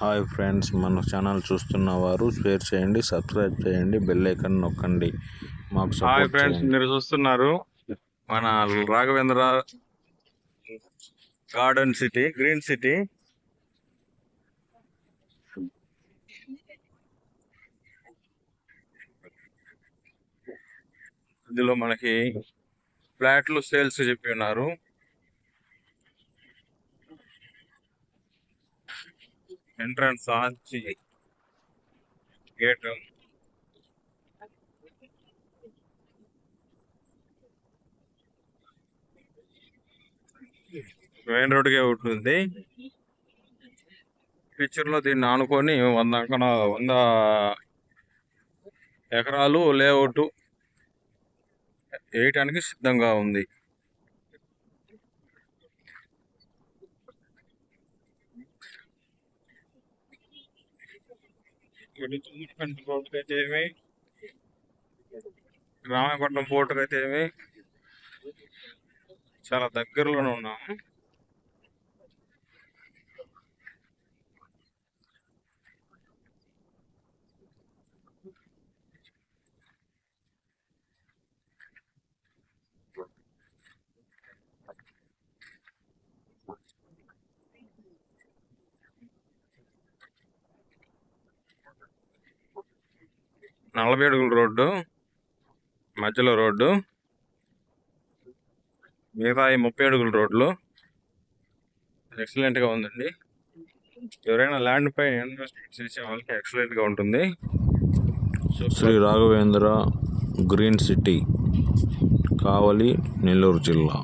Hi friends మన channel చూస్తున్న వారు షేర్ చేయండి సబ్స్క్రైబ్ చేయండి బెల్ ఐకాన్ నొక్కండి. మాకు హాయ్ ఫ్రెండ్స్ మీరు చూస్తున్నారు మన Raghavendra garden city green city. ఇందులో మనకి ఫ్లాట్లు సేల్స్ చెప్పి ఉన్నారు. Entrance arch gate. మెయిన్ రోడ్కే ఉంటుంది. ఫ్యూచర్లో దీన్ని ఆనుకొని వంద అంకణ వంద ఎకరాలు లేఅవుట్ వేయటానికి సిద్ధంగా ఉంది. పోర్టుకు అయితే ఏమి? రామాయపట్నం పోర్టుకు అయితే ఏమి? చాలా దగ్గరలోనే ఉన్నాము. నలభై అడుగుల రోడ్డు మధ్యలో రోడ్డు మిగతా ఈ ముప్పై అడుగుల రోడ్లు ఎక్సలెంట్గా ఉందండి. ఎవరైనా ల్యాండ్ పై ఇన్వెస్ట్మెంట్ చేసే వాళ్ళకి ఎక్సలెంట్గా ఉంటుంది. శ్రీ రాఘవేంద్ర గ్రీన్ సిటీ కావలి నెల్లూరు జిల్లా.